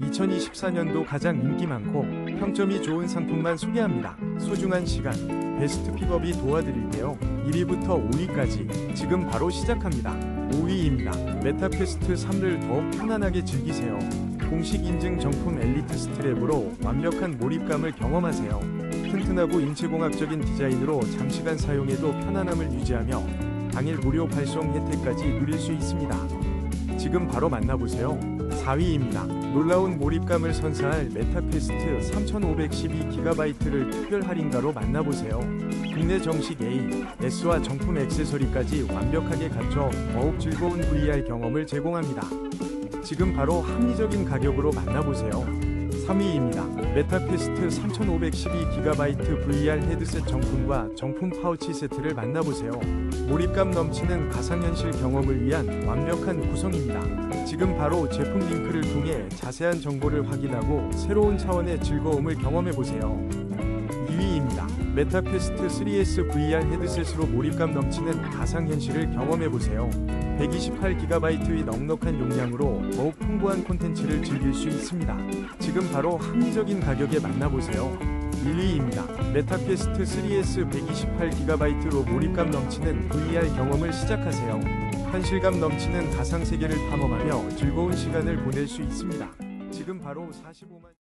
2024년도 가장 인기 많고 평점이 좋은 상품만 소개합니다. 소중한 시간, 베스트 픽업이 도와드릴게요. 1위부터 5위까지 지금 바로 시작합니다. 5위입니다. 메타퀘스트 3를 더욱 편안하게 즐기세요. 공식 인증 정품 엘리트 스트랩으로 완벽한 몰입감을 경험하세요. 튼튼하고 인체공학적인 디자인으로 장시간 사용해도 편안함을 유지하며 당일 무료 발송 혜택까지 누릴 수 있습니다. 지금 바로 만나보세요. 4위입니다. 놀라운 몰입감을 선사할 메타퀘스트 3512GB를 특별 할인가로 만나보세요. 국내 정식 A, S와 정품 액세서리까지 완벽하게 갖춰 더욱 즐거운 VR 경험을 제공합니다. 지금 바로 합리적인 가격으로 만나보세요. 3위입니다. 메타퀘스트 3512GB VR 헤드셋 정품과 정품 파우치 세트를 만나보세요. 몰입감 넘치는 가상현실 경험을 위한 완벽한 구성입니다. 지금 바로 제품 링크를 통해 자세한 정보를 확인하고 새로운 차원의 즐거움을 경험해보세요. 2위입니다. 메타퀘스트 3S VR 헤드셋으로 몰입감 넘치는 가상현실을 경험해보세요. 128GB의 넉넉한 용량으로 더욱 풍부한 콘텐츠를 즐길 수 있습니다. 지금 바로 합리적인 가격에 만나보세요. 1위입니다. 메타퀘스트 3S 128GB로 몰입감 넘치는 VR 경험을 시작하세요. 현실감 넘치는 가상 세계를 탐험하며 즐거운 시간을 보낼 수 있습니다. 지금 바로 45만